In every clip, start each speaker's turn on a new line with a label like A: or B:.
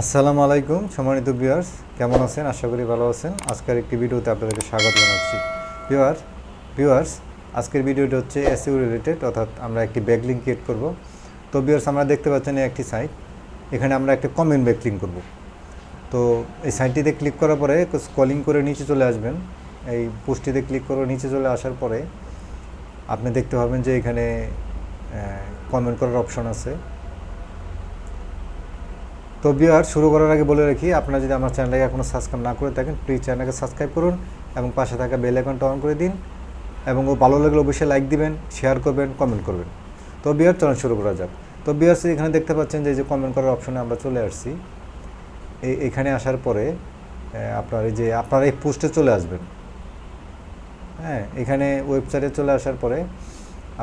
A: আসসালামু আলাইকুম, সম্মানিত ভিউয়ার্স, কেমন আছেন? আশা করি ভালো আছেন। আজকের একটি ভিডিওতে আপনাদেরকে স্বাগত জানাচ্ছি। ভিউয়ার ভিউয়ার্স, আজকের ভিডিওটা হচ্ছে এসইউ রিলেটেড অর্থাৎ আমরা একটি ব্যাকলিং ক্রিয়েট করব। তো ভিউয়ার্স, আমরা দেখতে পাচ্ছেন একটি সাইট এখানে আমরা একটা কমেন্ট ব্যাকলিং করব। তো এই সাইটটিতে ক্লিক করার পরে স্কলিং করে নিচে চলে আসবেন। এই পোস্টটিতে ক্লিক করে নিচে চলে আসার পরে আপনি দেখতে পাবেন যে এখানে কমেন্ট করার অপশন আছে। তো বিয়ার শুরু করার আগে বলে রাখি, আপনারা যদি আমার চ্যানেলটাকে এখনও সাবস্ক্রাইব না করে থাকেন প্লিজ চ্যানেলকে সাবস্ক্রাইব করুন এবং পাশে থাকা বেল আইকনটা অন করে দিন এবং ও ভালো লাগলে অবশ্যই লাইক দিবেন শেয়ার করবেন কমেন্ট করবেন। তো বিয়ার চলুন শুরু করা যাক। তো বিয়ার এখানে দেখতে পাচ্ছেন যে যে কমেন্ট করার অপশনে আমরা চলে আসছি। এই এখানে আসার পরে আপনার এই যে, আপনারা এই পোস্টে চলে আসবেন। হ্যাঁ এখানে ওয়েবসাইটে চলে আসার পরে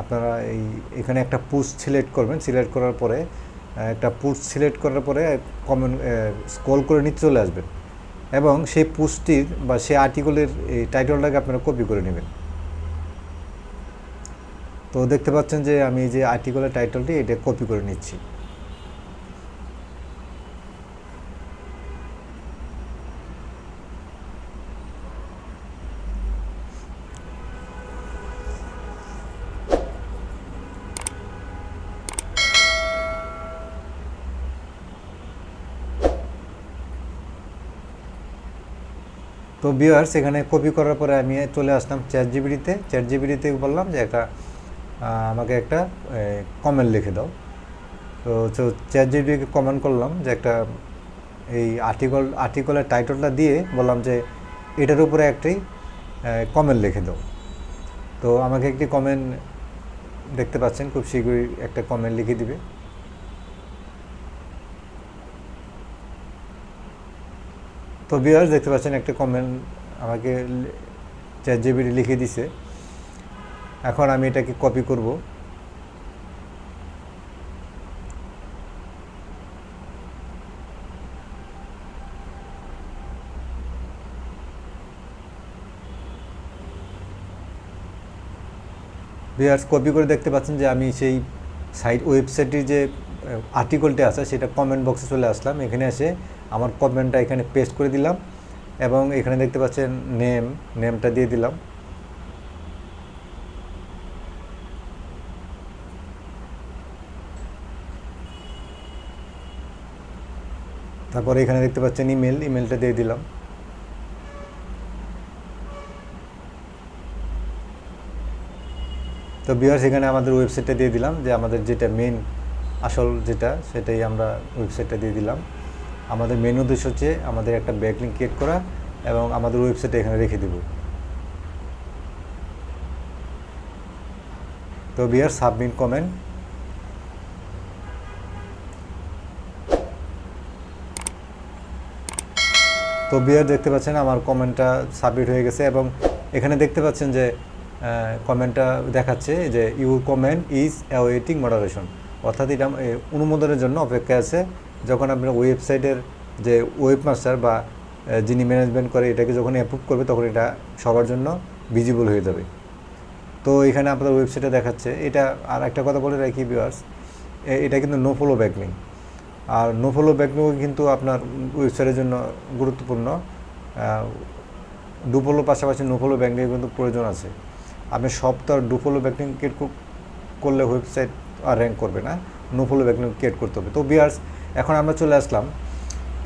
A: আপনারা এই, এখানে একটা পোস্ট সিলেক্ট করবেন। সিলেক্ট করার পরে একটা পুস সিলেক্ট করার পরে কমেন্ট স্কল করে নিচে চলে আসবেন। এবং সেই পুস্টির বা সেই আর্টিকেলের এই টাইটলটাকে আপনারা কপি করে নেবেন। তো দেখতে পাচ্ছেন যে আমি যে আর্টিকেলের টাইটলটি এটা কপি করে নিচ্ছি। তো ভিউয়ার্স এখানে কপি করার পরে আমি চলে আসলাম চ্যাট জিবিটিতে চ্যাট জিবিটিতে বললাম যে একটা আমাকে একটা কমেন্ট লিখে দাও। তো চ্যাট জিবিটিকে কমেন্ট করলাম যে একটা, এই আর্টিকল আর্টিকলের টাইটলটা দিয়ে বললাম যে এটার উপরে একটি কমেন্ট লিখে দাও। তো আমাকে একটি কমেন্ট দেখতে পাচ্ছেন, খুব শীঘ্রই একটা কমেন্ট লিখে দিবে। তো বিয়ার্স দেখতে পাচ্ছেন একটা কমেন্ট আমাকে চ্যাট জিবিটি লিখে দিছে। এখন আমি এটাকে কপি করব। বিয়ার্স কপি করে দেখতে পাচ্ছেন যে আমি সেই সাইট ওয়েবসাইটের যে আর্টিকেলটা আছে, সেটা কমেন্ট বক্সে চলে আসলাম। এখানে এসে আমার কমেন্টটা এখানে পেস্ট করে দিলাম এবং এখানে দেখতে পাচ্ছেন নেম নেমটা দিয়ে দিলাম। তারপরে এখানে দেখতে পাচ্ছেন ইমেল ইমেলটা দিয়ে দিলাম। তো বিয়ার্স এখানে আমাদের ওয়েবসাইটটা দিয়ে দিলাম যে আমাদের যেটা মেন আসল যেটা, সেটাই আমরা ওয়েবসাইটটা দিয়ে দিলাম। আমাদের মেন উদ্দেশ্য হচ্ছে আমাদের একটা ব্যাকলিং ক্রিয়েট করা এবং আমাদের ওয়েবসাইটে এখানে রেখে দেব। তো বিয়ার সাবমিট কমেন্ট তো বিয়ার দেখতে পাচ্ছেন আমার কমেন্টটা সাবমিট হয়ে গেছে এবং এখানে দেখতে পাচ্ছেন যে কমেন্টটা দেখাচ্ছে যে your comment is awaiting moderation অর্থাৎ এটা অনুমোদনের জন্য অপেক্ষা আছে। যখন আপনার ওয়েবসাইটের যে ওয়েবমাস্টার বা যিনি ম্যানেজমেন্ট করে এটাকে যখন অ্যাপ্রুভ করবে, তখন এটা সবার জন্য ভিজিবল হয়ে যাবে। তো এখানে আপনার ওয়েবসাইটে দেখাচ্ছে। এটা আর একটা কথা বলে রাখি ভিউয়ার্স এটা কিন্তু নো ফলো ব্যাকলিং আর নো ফলো ব্যাকলিংও কিন্তু আপনার ওয়েবসাইটের জন্য গুরুত্বপূর্ণ। ডুফলো পাশাপাশি নো ফলো ব্যাকলিং কিন্তু প্রয়োজন আছে। আপনি সব তো আর ডুফলো ব্যাকলিং ক্রিয়েট করলে ওয়েবসাইট আর র্যাঙ্ক করবে না। নো ফলো ব্যাকলিং ক্রিয়েট করতে হবে। তো বিয়ার্স এখন আমরা চলে আসলাম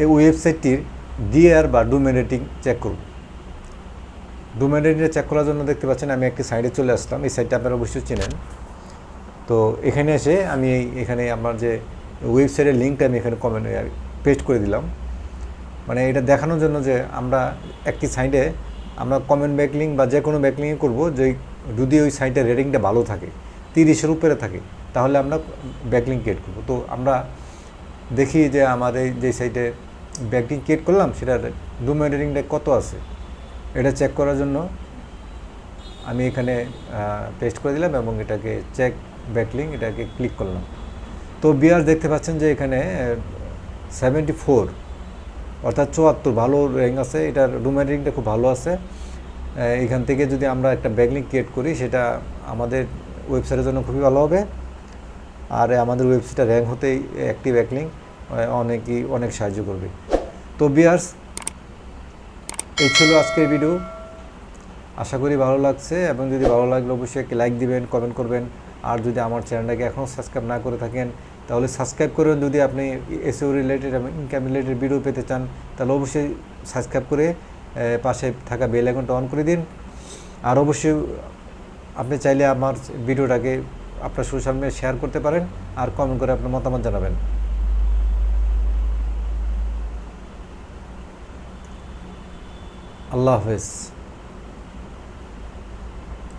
A: এই ওয়েবসাইটটির ডিআর বা ডোমেন রেটিং চেক করব। ডোমেন রেটিংটা চেক করার জন্য দেখতে পাচ্ছেন আমি একটি সাইডে চলে আসলাম, এই সাইটটা আপনারা অবশ্যই চেনেন। তো এখানে এসে আমি এখানে আমার যে ওয়েবসাইটের লিঙ্কটা আমি এখানে কমেন্ট পেস্ট করে দিলাম। মানে এটা দেখানোর জন্য যে আমরা একটি সাইটে আমরা কমেন্ট ব্যাকলিং বা যে কোনো ব্যাকলিংই করব, যে যদি ওই সাইটের রেটিংটা ভালো থাকে, তিরিশের উপরে থাকে, তাহলে আমরা ব্যাকলিং ক্রিয়েট করব। তো আমরা দেখি যে আমার এই যে সাইটে ব্যাকলিং ক্রিয়েট করলাম, সেটার ডোমেন রেটিংটা কত আছে? এটা চেক করার জন্য আমি এখানে পেস্ট করে দিলাম এবং এটাকে চেক ব্যাকলিং এটাকে ক্লিক করলাম। তো বিয়ার দেখতে পাচ্ছেন যে এখানে সেভেন্টি ফোর অর্থাৎ চুয়াত্তর, ভালো র্যাঙ্ক আছে। এটার ডোমেন রেটিংটা খুব ভালো আছে। এখান থেকে যদি আমরা একটা ব্যাকলিং ক্রিয়েট করি, সেটা আমাদের ওয়েবসাইটের জন্য খুবই ভালো হবে। আর আমাদের ওয়েবসাইটটা র্যাঙ্ক হতেই একটি ব্যাকলিং অনেকই, অনেক সাহায্য করবে। তো বিয়ার্স এই ছিল আজকের ভিডিও আশা করি ভালো লাগছে, এবং যদি ভালো লাগলে, অবশ্যই একটি লাইক দিবেন কমেন্ট করবেন। আর যদি আমার চ্যানেলটাকে এখনও সাবস্ক্রাইব না করে থাকেন, তাহলে সাবস্ক্রাইব করে যদি আপনি এসিও রিলেটেড এবং ইনকাম রিলেটেড ভিডিও পেতে চান, তাহলে অবশ্যই সাবস্ক্রাইব করে পাশে থাকা বেল আইকনটা অন করে দিন। আর অবশ্যই আপনি চাইলে আমার ভিডিওটাকে আপনার সোশ্যাল মিডিয়া শেয়ার করতে পারেন আর কমেন্ট করে আপনার মতামত জানাবেন। আল্লাহ হাফেজ।